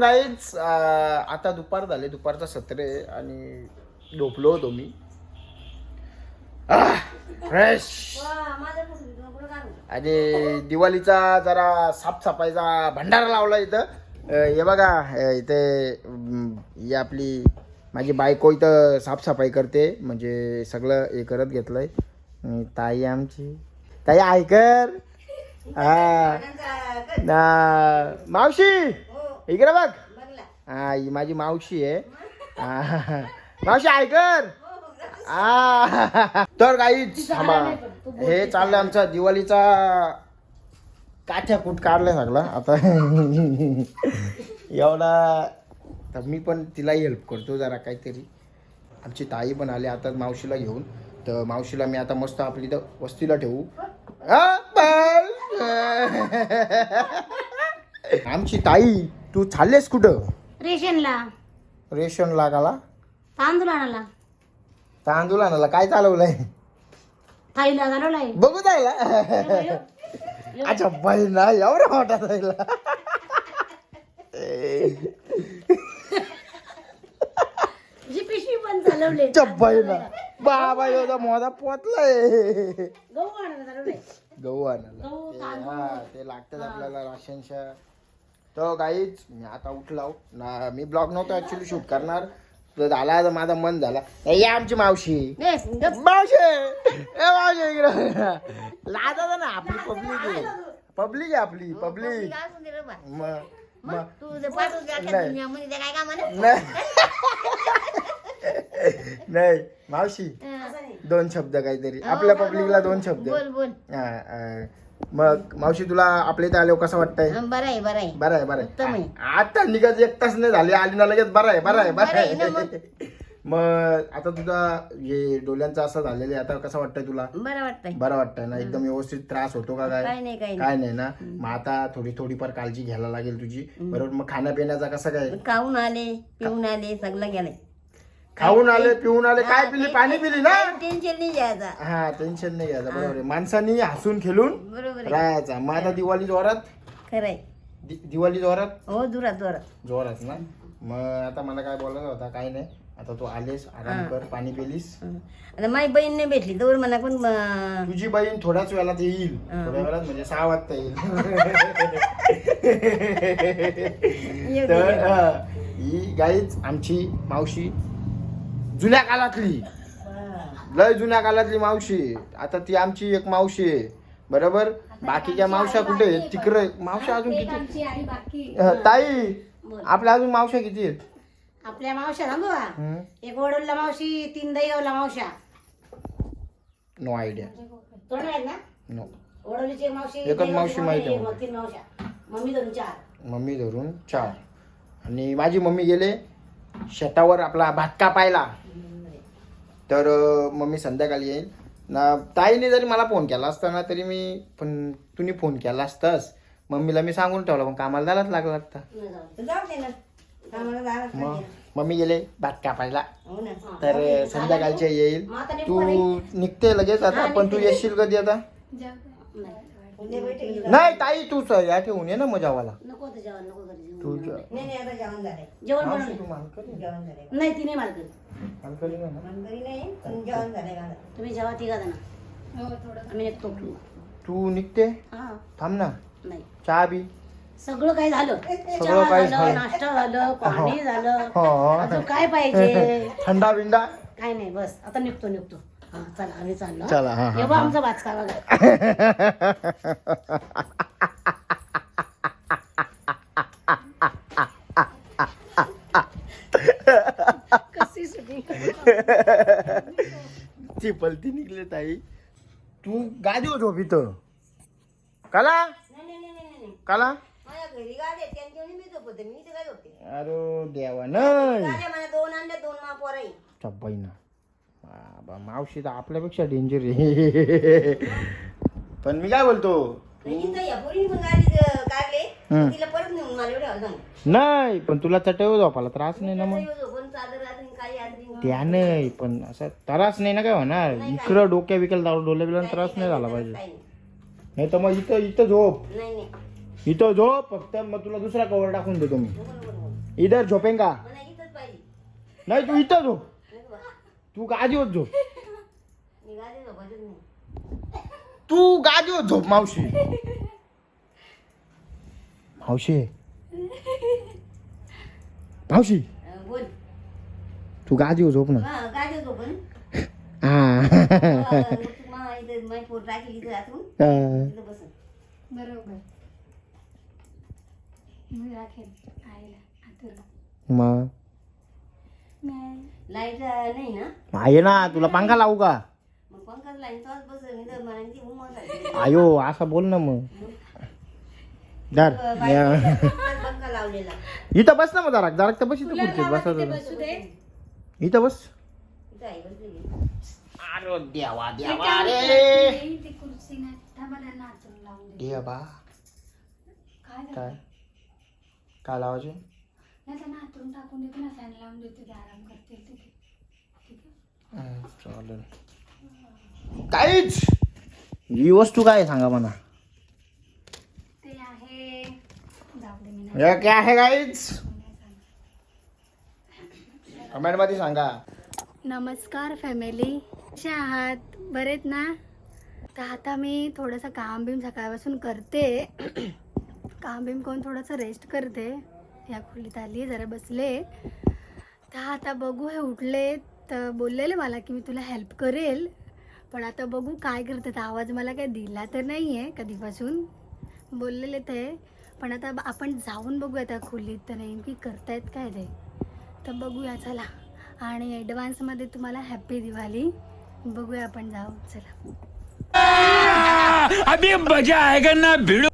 Guys आता दुपार झाले दुपारचा सत्र आहे आणि झोपलो होतो मी. फ्रेश आणि दिवाळीचा जरा साफसफाईचा भंडारा लावला इथं. हे बघा इथे ही आपली माझी बायको इथं साफसफाई करते. म्हणजे सगळं हे करत घेतलंय. ताई आमची. ताई ऐकर हा. ना मावशी! इकडे बघ. हा ही माझी मावशी आहे. हा. मावशी ऐकर हा. तर काही थांबा. हे चाललंय आमचा दिवाळीचा काठ्या कूट काढलाय सगळा. आता एवढा तर मी पण तिलाही हेल्प करतो जरा काहीतरी. आमची ताई पण आली आता मावशीला घेऊन. तर मावशीला मी आता मस्त आपली इथं वस्तीला ठेवू. हा. आमची ताई तू चाललेस कुठं? रेशनला. रेशन लागाला तांदूळ आणाला तांदूळ आणायला. काय चालवलंय? थाईला घालवलाय बघू जायला. अच्छा बहिणा एवढा मोठा जायला जी पिशवी पण चालवले. बहिणा बाबा एवढा मोठा पोचलाय गहू आणायला चालवलंय. गहू आणायला. गहू, ते- तांदूळ. हा, ते लागतात आपल्याला राशनच्या. तर गाईच मी आता उठलाव. ना मी ब्लॉग नव्हतो ऍक्च्युली शूट करणार. तर झाला तर माझा मन झाला. हे आमची मावशी. ए. मावशी! ए मावशी इकडं. लाजा ना आपली पब्लिक आहे. पब्लिक आहे आपली पब्लिक बा. मग नाही. मावशी हं. दोन शब्द काहीतरी. हो, आपल्या बोल, पब्लिकला बोल, दोन शब्द. बोल बोल. हा, हा. मग मावशी तुला आपल्या इथे आल्यावर कसं वाटतंय? बरं आहे बरं आहे. बरं आहे बरं उत्तम आहे. आहे. आता निघत एक तास नाही झाले आली ना लगेच. बरं आहे बरं आहे बरं बरं आहे ना आहे मग आता तुझा हे डोल्यांचं असं झालेलं आहे आता कसं वाटतंय तुला? बरं वाटतंय. बरं वाटतंय ना? एकदम व्यवस्थित त्रास होतो का काय? काय नाही काय काय नाही ना? मग आता थोडी थोडीफार काळजी घ्यायला लागेल तुझी. बरोबर? मग खाण्यापिण्याचा कसं काय? नाही खाऊन आले पिऊन आले सगळं गेलंय. खाऊन आले पिऊन आले काय पिली? पाणी पिली ना? टेन्शन नाही घ्यायचा हा टेन्शन नाही घ्यायचं बरोबर आहे. माणसानी हसून खेळून बरोबर आहे. राहायचा. मग आता दिवाळी जोरात? खरंय. दि- दिवाळी जोरात? हो दुरात दुरात जोरात ना? मग आता मला काय बोलायचं होता? काही नाही. आता तू आलेस आराम कर पाणी पिलीस. आता माझी बहीण नाही भेटली तर मला पण तुझी बहीण थोड्याच वेळात येईल. थोड्या वेळात म्हणजे सहा वाजता येईल. तर. हा, ही गाईच आमची मावशी जुन्या काळातली. लय जुन्या काळातली मावशी. आता ती आमची एक मावशी आहे. बरोबर? बाकीच्या मावशा कुठे आहेत? तिकडे मावशा अजून किती ताई आपल्या अजून मावशा किती आहेत? आपल्या मावशा हं? एक वडोलला मावशी तीन दहीगावला मावशा नो आयडिया आहेत ना? नो वडोलीची एक मावशी एकच मावशी माहिती आहे मला. तीन मावशा मम्मी धरून चार. मम्मी धरून चार. आणि माझी मम्मी गेले. शेतावर आपला भात कापायला. तर मम्मी संध्याकाळी येईल. ना ताईने जरी मला फोन केला असता ना तरी मी पण तुम्ही फोन केला असतास. मम्मीला मी सांगून ठेवला पण कामाला जायलाच लागला जायलाच मग. मम्मी गेले भात कापायला. हो. तर अ, संध्याकाळचे येईल. तू निघू निघते लगेच आता पण तू. येशील कधी आता? नाही. ताई तू या ठेवून ये ना मजावाला. नको जेवण नको घरी जेवण. तू नाही नाही आता जेवण झालंय. जेवण मावशी, बनवलंय. तू मालकरी आहे. जेवण झालंय. नाही ती नाही मालकरी मालकरी आहे ना? मालकरी नाही पण जेवण झालंय माझं. तुम्ही जेवा तिघा जण आम्ही निघतो तू निघते? हा. थांब ना. नाही. चहा बी. सगळं काय झालं. सगळं चहा काय झालं. झालं. नाश्ता झालं पाणी झालं. हो. अजून काय पाहिजे? थंडा बिंडा? काय नाही बस. आता निघतो निघतो. हा चला आम्ही चाललो. हा. चला, हा, हा, हे. आमचा बघा कशी shooting ती पलती निघले ताई. तू गादीवर झोप इथं. काला? नाही नाही नाही नाही नाही. काला? माझ्या घरी गाडी आहे, त्यांच्या वेळी मी झोपते मी इथे काय झोपते अरे देवा नाही. गाड्या माझ्या दोन आणल्या दोन मा पोराई चब्बाई ना बाबा मावशी तर आपल्यापेक्षा डेंजर आहे. पण मी काय बोलतो? इथं या पोरीने पण गाडी अं, काढले. हम्म. तिला परत नेऊन मला एवढ्या सांग नाही पण तुला झोपायला त्रास नाही ना मग? त्या नाही पण असं त्रास नाही ना काय होणार? इकडं डोक्या बिकल डोल्या बिल्या त्रास नाही झाला पाहिजे. नाही. तर मग इथं इथं झोप. इथं झोप फक्त मग तुला दुसरा कवर टाकून देतो मी. इधर इथंच पाहिजे. नाही तू इथं झोप. तू गादीवर झोप. गाडी झोपायचंच नाही. तू गादीवर झोप मावशी. मावशी. मावशी. बोल तू गादीवर झोप ना. हा गाडी झोपून हा. तुम्हाला इथं माझी पोर टाकली इथं आतून इथं बसन. बरोबर. मी राखेल आईला आतुला मग नाही. लाइट नाही ना? आहे ना तुला पंखा लावू का? मग पंखाच लाईन तोच बसन इथं मला ती उमस आहे. आयो असं बोल ना मग. धर बाहेर पंखा लावलेला. इथं बस ना मग जरा जरा तर बस इथं तुला खुर्चीत. बसू दे. इथं बस. अरे देवा काय रे ते लावून दे देवा काय झालं? काय? काय लावायचे? नाही त्यांना हातून टाकून देते ना फॅन लावून देते ते आराम करतील तिथे ठीक आहे? हं, चालेल. काहीच. ही वस्तू काय आहे सांगा मला. ते आहे. जाऊ दे मी नाही हे काय आहे काहीच? कमेंटमध्ये सांगा. नमस्कार फॅमिली. कसे आहात? बरेत ना? तर आता मी थोडंसं काम बीम सकाळपासून करते. काम बीम करून थोडंसं रेस्ट करते. या खोलीत आली जरा बसले. तर आता बघू हे उठले तर बोललेले मला की मी तुला हेल्प करेल. पण आता बघू काय करतात. आवाज मला काय दिला तर नाही आहे कधीपासून. बोललेले ते. पण आता आपण जाऊन बघूया त्या खोलीत. तर नेमकी करतायत काय ते? तर बघूया चला. आणि ॲडव्हान्समध्ये तुम्हाला हॅपी दिवाळी. बघूया आपण जाऊ चला. अभी मजा आएगा ना भिड़ो.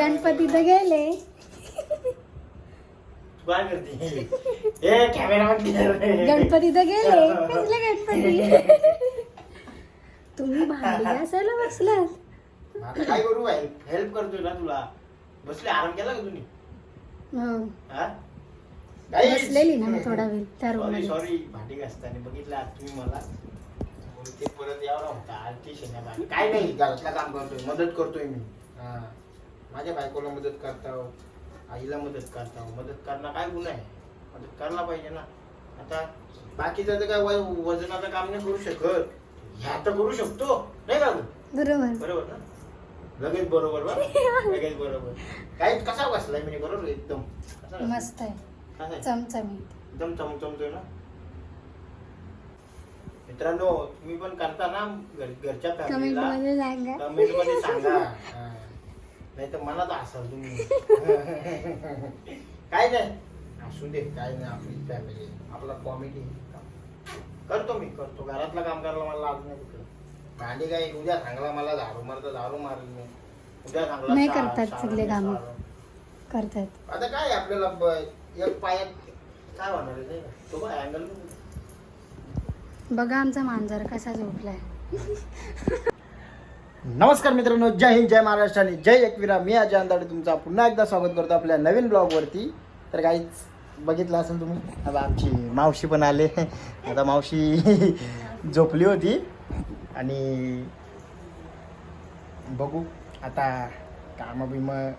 गणपती तर गेले. तू काय करते? ए कॅमेरा गणपती तर गेले. कसले गणपती? तुम्ही भांडी असायला बसलात. आता काय करू? हेल्प करतोय ना तुला. बसले आराम केला का तुम्ही? हो. हा? बसलेली ना मी थोडा वेळ त्या रूम सॉरी मध्ये सॉरी भांडी घासताना बघितलं आज तुम्ही मला. बोलते परत यावं होता आरती शेण्या काय नाही. काम करतोय. मदत करतोय मी. हा. माझ्या बायकोला मदत करता आईला मदत करता मदत करणं काय गुन्हा आहे? मदत करायला पाहिजे ना. आता बाकीचं तर काय वजनाचं काम नाही करू शकत. ह्या तर करू शकतो. नाही का गं? बरोबर. बरोबर ना? लगेच बरोबर बा. लगेच बरोबर. काय कसा बसलाय म्हणजे बरोबर एकदम? कसा बसलाय? मस्त आहे. कसा आहे? चमचमीत. एकदम चमचमतोय ना? मित्रांनो तुम्ही पण करता ना? घर- घरच्या कमेंट फॅमिलीला. मध्ये सांगा. कमेंटमध्ये सांगा. नाही तर मला तर असाल तुम्ही. काय नाही. असू दे काय नाही आपली फॅमिली आपला कॉमेडी करतो मी करतो. घरातलं काम करायला मला लाज नाही कुठलं भांडी काय उद्या सांगला मला दारू मारता दारू मारेल मी. उद्या सांगला नाही करतात सगळे कामं. करतात. आता काय आपल्याला ब- एक पायात काय होणार आहे नाही का? तो काय अँगल बघा आमचा मांजर कसा झोपलाय. नमस्कार मित्रांनो जय हिंद जय महाराष्ट्र आणि जय एकविरा. मी अजय अंदाडे तुमचा पुन्हा एकदा स्वागत करतो आपल्या नवीन ब्लॉगवरती. तर काहीच बघितलं असेल तुम्ही आता आमची मावशी पण आले. आता मावशी झोपली होती. आणि बघू आता कामं बिमं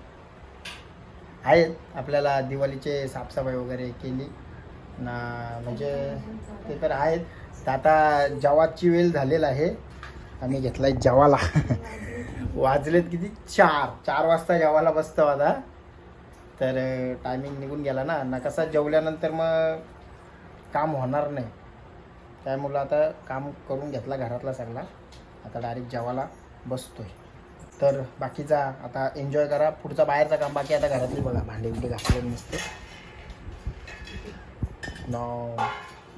आहेत. आपल्याला दिवाळीचे साफसफाई वगैरे केली. ना म्हणजे ते तर आहेत. तर आता जवाची वेळ झालेला आहे आम्ही घेतलाय जवाला वाजलेत किती? चार. चार वाजता जेवायला बसतो आता. तर टायमिंग निघून गेला ना. ना कसा जेवल्यानंतर मग काम होणार नाही. त्यामुळं आता काम करून घेतला घरातला सगळा. आता डायरेक्ट जेवायला बसतोय. तर बाकीचा आता एन्जॉय करा. पुढचा बाहेरचा काम बाकी आता घरातली बघा. भांडे बिंडे घातले नसते. नो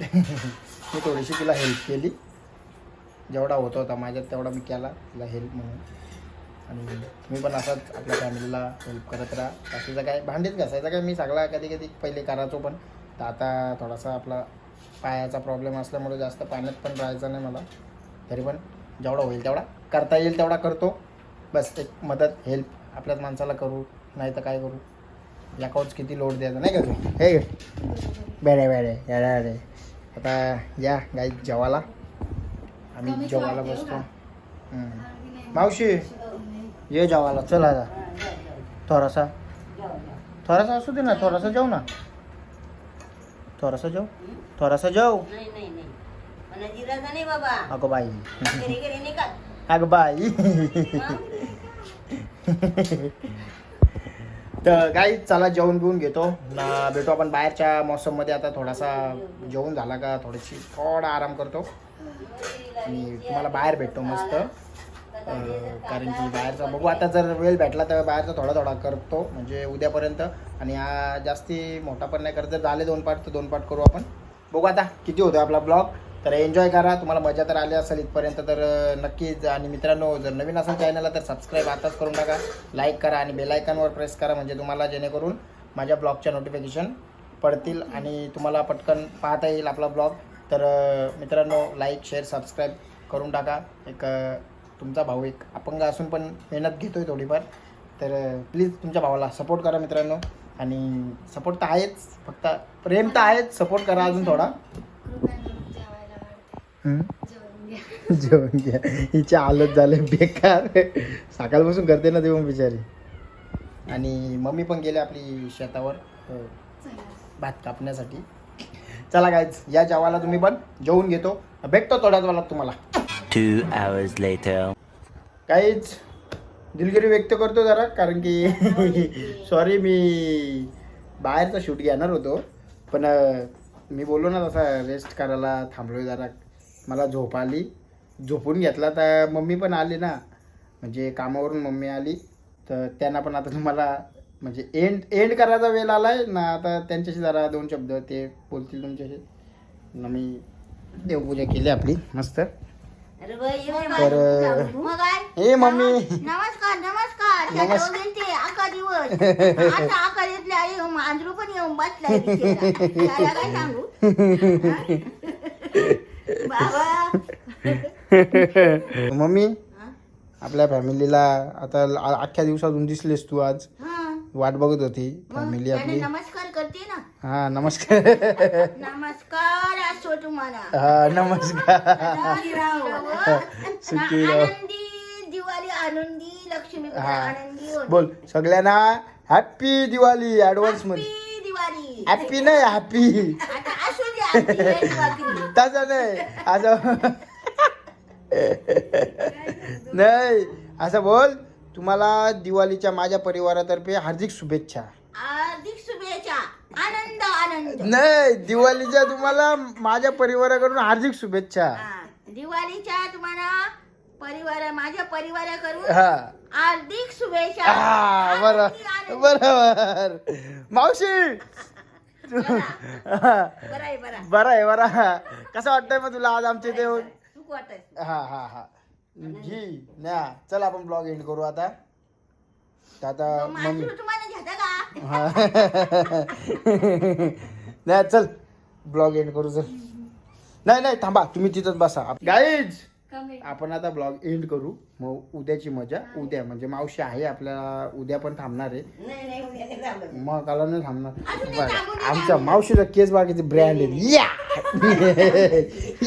मी थोडीशी तिला हेल्प केली. जेवढा होत होता माझ्यात तेवढा मी केला तिला हेल्प म्हणून. आणि तुम्ही पण असंच आपल्या फॅमिलीला हेल्प करत राहा. बाकीचं काय भांडीत घासायचं काय? मी सगळा कधी कधी पहिले करायचो पण. तर आता थोडासा आपला पायाचा प्रॉब्लेम असल्यामुळे जास्त पाण्यात पण राहायचं नाही मला. तरी पण जेवढा होईल तेवढा करता येईल तेवढा करतो. बस एक मदत हेल्प आपल्याच माणसाला करू नाही तर काय करू? याकाच किती लोड द्यायचा नाही का तू? हे बेडे बेडे याडे याडे आता या गाई जेवायला. आम्ही जेवायला बसतो. मावशी ये. जेवायला चल आता थोडासा. थोडासा असू दे ना थोडासा जेव ना. थोडासा जेव. थोडासा जेव. नाही नाही नाही. मला जिराचा नाही बाबा. अगं बाई. अगं बाई. तर काही चला जेवण बिवून घेतो. ना भेटू आपण बाहेरच्या मौसममध्ये. आता थोडासा जेवण झाला का थोडीशी थोडा आराम करतो. की तुम्हाला बाहेर भेटतो मस्त. कारण की बाहेरचा बघू. आता जर वेळ भेटला तर बाहेरचा थोडा थोडा करतो म्हणजे उद्यापर्यंत. आणि हा जास्ती मोठा पण नाही करत. जर झाले दोन पार्ट तर दोन पार्ट करू आपण. बघू आता किती होतो आपला ब्लॉग. तर एन्जॉय करा. तुम्हाला मजा तर आली असेल इथपर्यंत तर नक्कीच. आणि मित्रांनो जर नवीन असेल चॅनलला तर सबस्क्राईब आताच करून टाका. लाईक करा आणि बेलायकनवर प्रेस करा म्हणजे तुम्हाला जेणेकरून माझ्या ब्लॉगच्या नोटिफिकेशन पडतील आणि तुम्हाला पटकन पाहता येईल आपला ब्लॉग. तर मित्रांनो लाईक शेअर सबस्क्राईब करून टाका. एक तुमचा भाऊ एक अपंग असून पण मेहनत घेतोय थोडीफार. तर प्लीज तुमच्या भावाला सपोर्ट करा मित्रांनो. आणि सपोर्ट तर आहेच फक्त प्रेम तर आहेच. सपोर्ट करा अजून थोडा? जेवण घ्या. हिची हालत झाले बेकार. सकाळपासून करते ना तेव्हा बिचारी. आणि मम्मी पण गेले आपली शेतावर भात कापण्यासाठी. चला गायच या जेवायला तुम्ही पण जेवून घेतो. भेटतो थोड्याच वेळात तुम्हाला. Two hours later. काहीच दिलगिरी व्यक्त करतो जरा कारण की सॉरी मी बाहेरचा शूट घेणार होतो. पण मी बोललो ना तसा रेस्ट करायला थांबलोय जरा. मला झोप आली. झोपून घेतला तर मम्मी पण आली ना. म्हणजे कामावरून मम्मी आली. तर त्यांना पण आता तुम्हाला म्हणजे एंड एंड करायचा वेळ आलाय ना आता त्यांच्याशी जरा दोन शब्द ते बोलतील तुमच्याशी. ना मी देवपूजा केली आपली मस्त. तर ए मम्मी. नमस्कार नमस्कार. नमस्कार. दिवस. आता आई आंध्रू पण येऊन बसलाय बिचारा. त्याला काय सांगू? बाबा. मम्मी हा? आपल्या फॅमिलीला आता अख्ख्या दिवसातून दिसलेस तू आज. हा. वाट बघत होती. फॅमिली आपली. नमस्कार करते ना? हा नमस्कार. नमस्कार असो तुम्हाला. हा नमस्कार. सुखी. आनंदी दिवाळी आनंदी लक्ष्मी पूजन हा. आनंदी होते. बोल सगळ्यांना हॅपी दिवाळी ऍडव्हान्समध्ये. Happy दिवाळी. हॅपी नाही हॅपी आता असू द्या आजची हे दिवाळी. तसं नाही. असं नाही. असं बोल. तुम्हाला दिवाळीच्या माझ्या परिवारातर्फे हार्दिक शुभेच्छा. हार्दिक शुभेच्छा. आनंद आनंद. नाही दिवाळीच्या तुम्हाला माझ्या परिवाराकडून हार्दिक शुभेच्छा. हा. दिवाळीच्या तुम्हाला परिवार माझ्या परिवाराकडून हा. हार्दिक शुभेच्छा. हा बरं आनंदी. आनंद. बरोबर मावशी! बरं आहे बरं. बरं आहे बरं कसं वाटतंय मग तुला आज आमच्या इथे येऊन? सुख वाटत हा हा हा. घी न्या. चल आपण ब्लॉग एंड करू आता. तर आता मम्मी. माणूस तुम्हाला घेता का? हा. नाही चल. ब्लॉग एंड करू चल. नाही नाही थांबा. तुम्ही तिथंच बसा. गाईज आपण आता ब्लॉग एंड करू. मग उद्याची मजा. उद्या म्हणजे मावशी आहे आपल्याला उद्या पण थांबणार आहे. नाही नाही उद्या नाही थांबत. मग काला नाही थांबणार. बरं, आमच्या मावशीचा केस बाकीचे ब्रँड आहे. या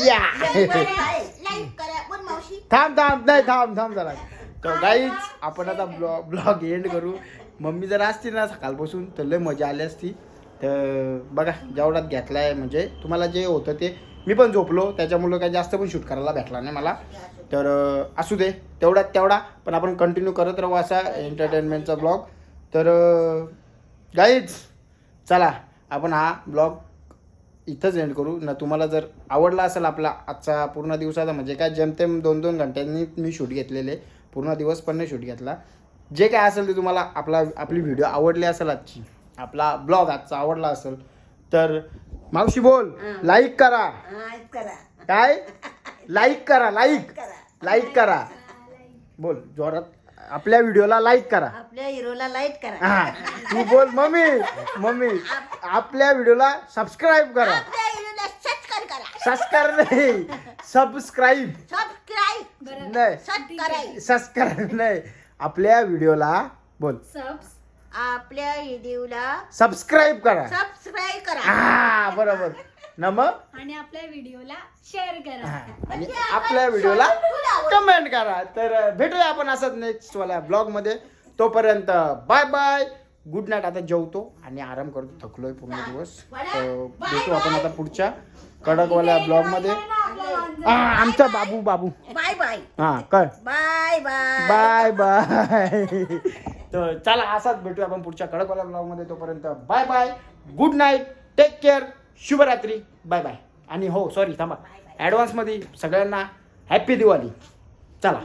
या लाईक करा, लाईक करा पण मावशी थांब थांब नाही थांब थांब जरा. तर गाईच आपण आता ब्लॉग ब्लॉग एंड करू. मम्मी जर असती ना सकाळपासून तर लय मजा आली असती. तर बघा जेवढ्यात घेतलाय म्हणजे तुम्हाला जे होतं ते मी पण झोपलो त्याच्यामुळं काही जास्त पण शूट करायला भेटला नाही मला. तर असू दे तेवढ्यात तेवढा पण आपण कंटिन्यू करत राहू असा एंटरटेनमेंटचा ब्लॉग तर गाईच चला आपण हा ब्लॉग इथंच एंड करू. ना तुम्हाला जर आवडला असेल आपला आजचा पूर्ण दिवसाचा म्हणजे काय जेमतेम दोन दोन घंट्यांनी मी शूट घेतलेले पूर्ण दिवस पण नाही शूट घेतला. जे काय असेल ते तुम्हाला आपला आपली व्हिडिओ आवडली असेल आजची आपला ब्लॉग आजचा आवडला असेल तर मावशी बोल लाईक करा. हा, करा. काय? लाईक करा लाईक लाईक करा. बोल जोरात. आपल्या व्हिडिओला लाईक करा. आपल्या हिरोला लाइट करा. हा तू बोल मम्मी मम्मी आपल्या व्हिडिओला सबस्क्राईब करा. आपल्या हिरोला सबस्क्राईब करा. सबस्क्राईब नाही सबस्क्राईब सबस्क्राईब नाही. सबस्क्राईब सबस्क्राईब नाही. आपल्या व्हिडिओला बोल. सबस आपल्या व्हिडिओला सबस्क्राईब करा. सबस्क्राईब करा. हा बरोबर. न मग? आणि आपल्या व्हिडिओला शेअर करा. हा, आणि आपल्या व्हिडिओला कमेंट करा. तर भेटूया आपण असंच नेक्स्ट वाल्या ब्लॉगमध्ये. तोपर्यंत बाय बाय गुड नाईट आता जेवतो आणि आराम करतो. थकलोय पूर्ण दिवस. तर भेटू आपण आता पुढच्या कडकवाल्या ब्लॉगमध्ये. हा, आमचा बाबू बाबू. बाय बाय हा कळ. बाय बाय बाय बाय तर चला असाच भेटूया आपण पुढच्या कडकवाल्या ब्लॉगमध्ये. तोपर्यंत bye bye good night take care शुभरात्री बाय बाय आणि हो सॉरी थांबा. ॲडव्हान्समध्ये सगळ्यांना हॅपी दिवाळी. चला.